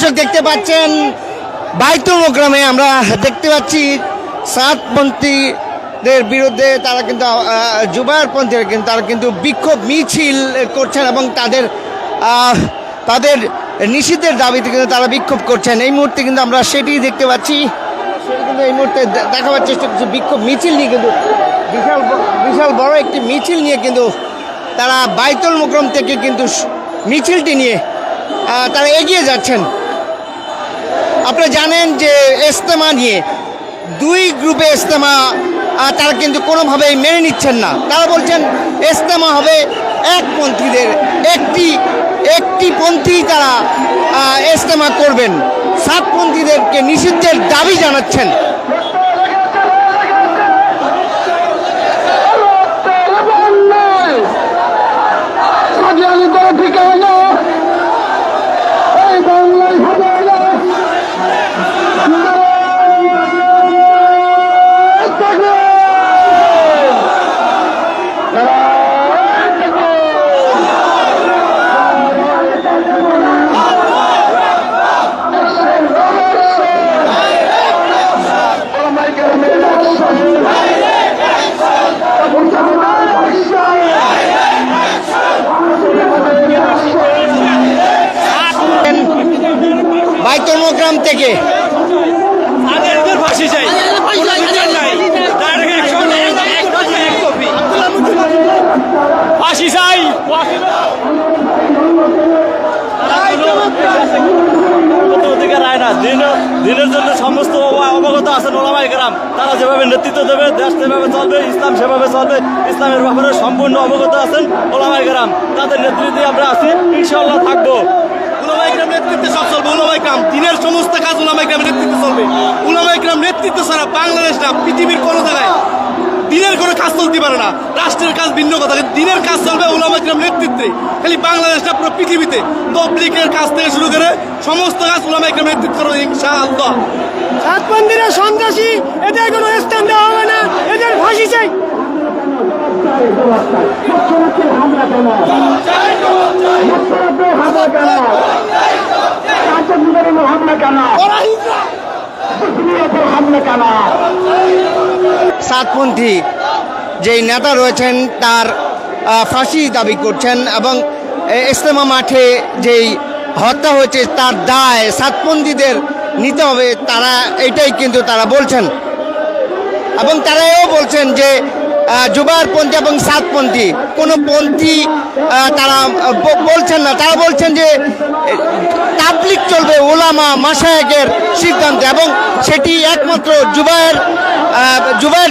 দর্শক দেখতে পাচ্ছেন, বাইতুল মোকরামে আমরা দেখতে পাচ্ছি সাতপন্থীদের বিরুদ্ধে তারা কিন্তু জুবায়রপন্থীরা কিন্তু, তারা কিন্তু বিক্ষোভ মিছিল করছেন এবং তাদের তাদের নিষিদ্ধের দাবিতে কিন্তু তারা বিক্ষোভ করছেন। এই মুহূর্তে কিন্তু আমরা সেটি দেখতে পাচ্ছি। কিন্তু এই মুহূর্তে দেখাবার চেষ্টা করছি। বিক্ষোভ মিছিল নিয়ে কিন্তু, বিশাল বিশাল বড় একটি মিছিল নিয়ে কিন্তু তারা বাইতুল মোকরম থেকে কিন্তু মিছিলটি নিয়ে তারা এগিয়ে যাচ্ছেন। আপনারা জানেন যে ইস্তেমা নিয়ে দুই গ্রুপে ইস্তেমা তারা কিন্তু কোনোভাবেই মেনে নিচ্ছেন না। তারা বলছেন ইস্তেমা হবে একপন্থীদের একটি একটি পন্থী তারা ইজতেমা করবেন। সাতপন্থীদেরকে নিষিদ্ধের দাবি জানাচ্ছেন ঠিকানা এই বাংলায় হবে না বাইতুল মোকরাম থেকে তাদেরকে ফাঁসি চাই কোনো বিচার নাই ডাইরেক্ট অ্যাকশন এক কপি ফাঁসি চাই অধিকার রায় না দিন দিনের জন্য সমস্ত অবগত আছেন ওলামাই গ্রাম তারা যেভাবে নেতৃত্ব দেবে দেশ যেভাবে চলবে ইসলাম সেভাবে চলবে ইসলামের ব্যাপারে সম্পূর্ণ অবগত আছেন ওলামাই গ্রাম তাদের নেতৃত্বে আমরা আছি ইনশাল্লাহ থাকব। উলামাই গ্রাম নেতৃত্বে সব চলবে উলামাই গ্রাম দিনের সমস্ত কাজ উলামাই গ্রামের নেতৃত্বে চলবে। উলামাই গ্রাম নেতৃত্ব ছাড়া বাংলাদেশ না পৃথিবীর কোনো জায়গায় দিনের কোনো কাজ চলতে পারে না। রাষ্ট্রের কাজ ভিন্ন কথা কিন্তু দিনের কাজ চলবে উলামাই গ্রাম নেতৃত্বে। খালি বাংলাদেশ না পুরো পৃথিবীতে তবলিকের কাজ থেকে শুরু করে সমস্ত কাজ উলামাই গ্রাম নেতৃত্ব করবে ইনশাআল্লাহ। মন্দিরে সন্ত্রাসী এদের কোনো স্থান দেওয়া হবে না এদের ফাঁসি চাই। সাতপন্থী যেই নেতা রয়েছেন তার ফাঁসি দাবি করছেন এবং এ, ইস্তেমা মাঠে যেই হত্যা হয়েছে তার দায় সাতপন্থীদের নিতে হবে তারা এটাই কিন্তু তারা বলছেন। এবং তারা এও বলছেন যে জুবারপন্থী এবং সাতপন্থী কোনো পন্থী তারা বলছেন না তারা বলছেন যে তাবলিক চলবে ওলামা মাসায়কের সিদ্ধান্ত এবং সেটি একমাত্র জুবায়ের জুবায়ের